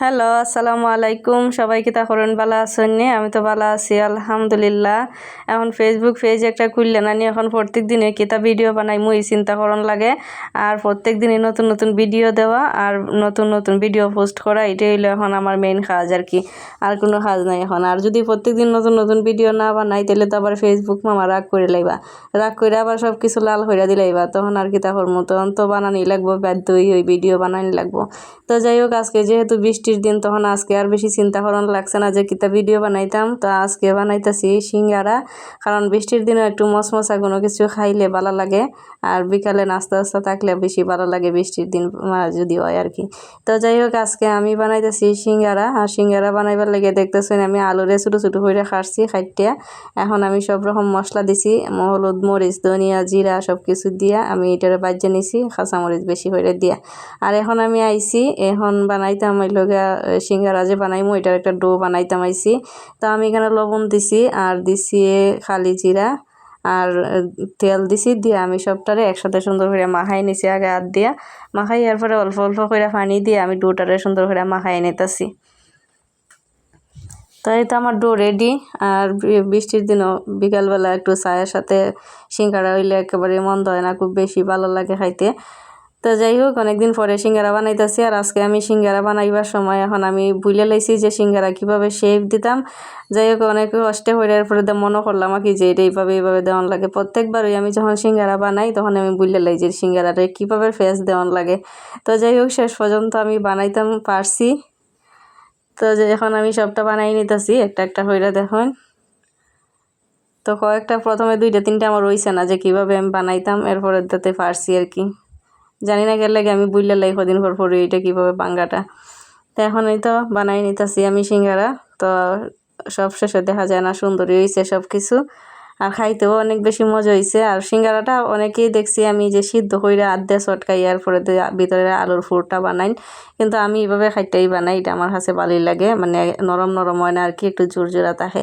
Hello, আসসালামু আলাইকুম। সবাই কিতা করেন ভালো আছেন নি? আমি তো ভালো আছি, আলহামদুলিল্লাহ। এখন ফেসবুক পেজ একটা খুললে না এখন প্রত্যেক দিনে কিতা ভিডিও বানাই মুই চিন্তা করন লাগে। আর প্রত্যেক দিনে নতুন নতুন ভিডিও দেওয়া আর নতুন নতুন ভিডিও পোস্ট করা, এটাই হলো এখন আমার মেইন কাজ আর কি। আর কোনো কাজ নাই এখন। আর যদি প্রত্যেক দিন নতুন নতুন ভিডিও না বানাই, তাহলে তো আবার ফেসবুক মামা রাগ করে লাইবা। রাগ করে আবার সব কিছু লাল হইরা দিলাইবা তখন আর কিতা করব তখন তো বানানি লাগবো বাধ্য ওই ভিডিও বানানি লাগবো। তো যাই হোক, আজকে যেহেতু বৃষ্টি বৃষ্টির দিন তখন আজকে আর বেশি চিন্তা করন লাগছে না যে কিতা ভিডিও বানাইতাম। তো আজকে বানাইতেছি সিঙ্গারা, কারণ বৃষ্টির দিনে একটু মশমশা কোনো কিছু খাইলে ভালো লাগে আর বিকালে নাস্তা নাস্তা থাকলে বেশি ভালো লাগে বৃষ্টির দিন যদি হয় আর কি। তো যাই হোক, আজকে আমি বানাইতেছি সিঙ্গারা আর সিঙ্গারা বানাইবার লেগে দেখতেছেন আমি আলুরে ছোটো ছোটো করে খাটছি খাইটিয়া এখন আমি সব রকম মশলা দিছি, হলুদ মরিচ, ধনিয়া, জিরা সব কিছু দিয়া আমি এটারে বাজিয়ে নিছি মরিচ বেশি করে দিয়া। আর এখন আমি আইছি, এখন বানাইতাম ওই লগে সিঙ্গারা যে বানাইমু, এটার একটা ডো বানাইতাম আইছি। তো আমি এখানে লবণ দিছি আর দিছি খালি জিরা আর তেল দিছি দিয়ে আমি সবটারে একসাথে সুন্দর করে মাখাই নিছি আগে হাত দিয়া। মাখাই এরপরে অল্প অল্প করে পানি দিয়ে আমি ডোটারে সুন্দর করে মাখাই নিতেছি। তো এই তো আমার ডো রেডি আর বৃষ্টির দিনও বিকালবেলা একটু চায়ের সাথে সিঙ্গারা হইলে একেবারে মন্দ হয় না, খুব বেশি ভালো লাগে খাইতে। তো যাই হোক, অনেকদিন পরে সিঙ্গারা বানাইতেছি আর আজকে আমি সিঙ্গারা বানাইবার সময়। এখন আমি বুঝলে লাইছি যে সিঙ্গারা কীভাবে শেপ দিতাম। যাই হোক, অনেক কষ্টে হয়ে পরে মনে করলাম কি যে এটা এইভাবে এইভাবে দেওয়ান লাগে। প্রত্যেকবারই আমি যখন সিঙ্গারা বানাই, তখন আমি বুঝলে লাই যে সিঙ্গারাটা কীভাবে ফেস দেওয়ান লাগে। তো যাই হোক, শেষ পর্যন্ত আমি বানাইতাম পারছি। তো এখন আমি সবটা বানাই নিতেছি, একটা একটা হইরা দেখুন। তো কয়েকটা, প্রথমে দুইটা, তিনটা আমার রইছে না যে কীভাবে আমি বানাইতাম, এরপরে তাতে পারছি আর কি। জানি না গেলে আমি বুঝলে লাই কদিন পর পরে এটা কীভাবে বাঙ্গাটা। তো এখন এই তো বানাই নিতেছি আমি সিঙ্গারা। তো সব শেষে দেখা যায় না, সুন্দরী হয়েছে সব কিছু আর খাইতেও অনেক বেশি মজা হয়েছে আর সিঙ্গারাটা অনেকেই দেখছি আমি যে সিদ্ধ করে আধে চটকাই আর পরে ভিতরে আলুর ফুরটা বানাই কিন্তু আমি এইভাবে খাইতেই বানাই, এটা আমার কাছে ভালোই লাগে। মানে নরম নরম হয় না আর কি, একটু জোর জোড়া থাকে।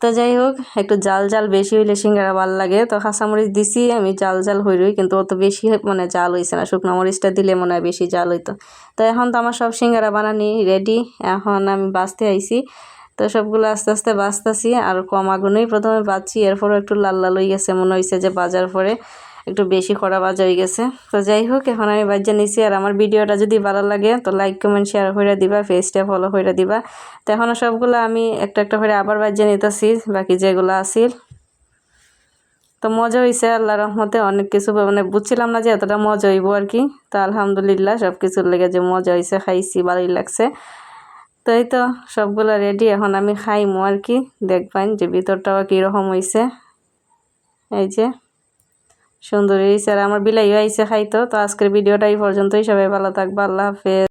তো যাই হোক, একটু জাল জাল বেশি হইলে সিঙ্গারা ভালো লাগে। তো কাঁচামরিচ দিছি, আমি জাল জাল হই রই কিন্তু অত বেশি মানে জাল হয়েছে না। শুকনো মরিচটা দিলে মনে হয় বেশি জাল হইতো। তো এখন তো আমার সব সিঙ্গারা বানানি রেডি এখন আমি বাঁচতে আইছি। তো সবগুলো আস্তে আস্তে বাঁচতেছি, আর কম আগুনেই প্রথমে বাঁচছি, এরপরও একটু লাল লাল হয়ে গেছে মনে হয়েছে যে বাজার পরে। একটু বেশি কড়া বাজা হয়ে গেছে। তো যাই হোক, এখন আমি বাজ্যা নিছি আর আমার ভিডিওটা যদি ভালো লাগে, তো লাইক কমেন্ট শেয়ার করে দিবা পেজটা ফলো করে দিবা। তো এখন সবগুলো আমি একটা একটা করে আবার বাজ্যা নিতেছি, বাকি যেগুলো আসিল তো মজা হয়েছে আল্লাহ রহমতে অনেক কিছু মানে বুঝছিলাম না যে এতটা মজা হইব আর কি। তো আলহামদুলিল্লাহ সব কিছুর লেগে যে মজা হয়েছে খাইছি, ভালোই লাগছে। তো এই তো সবগুলো রেডি এখন আমি খাইমো আর কি। দেখবেন যে ভিতরটাও কীরকম হয়েছে এই যে। সুন্দর আর আমার বিলাইও আইসে খাইতো, তো আজকের ভিডিওটা এই পর্যন্তই। সবাই ভালো থাকব, আল্লাহ হাফেজ।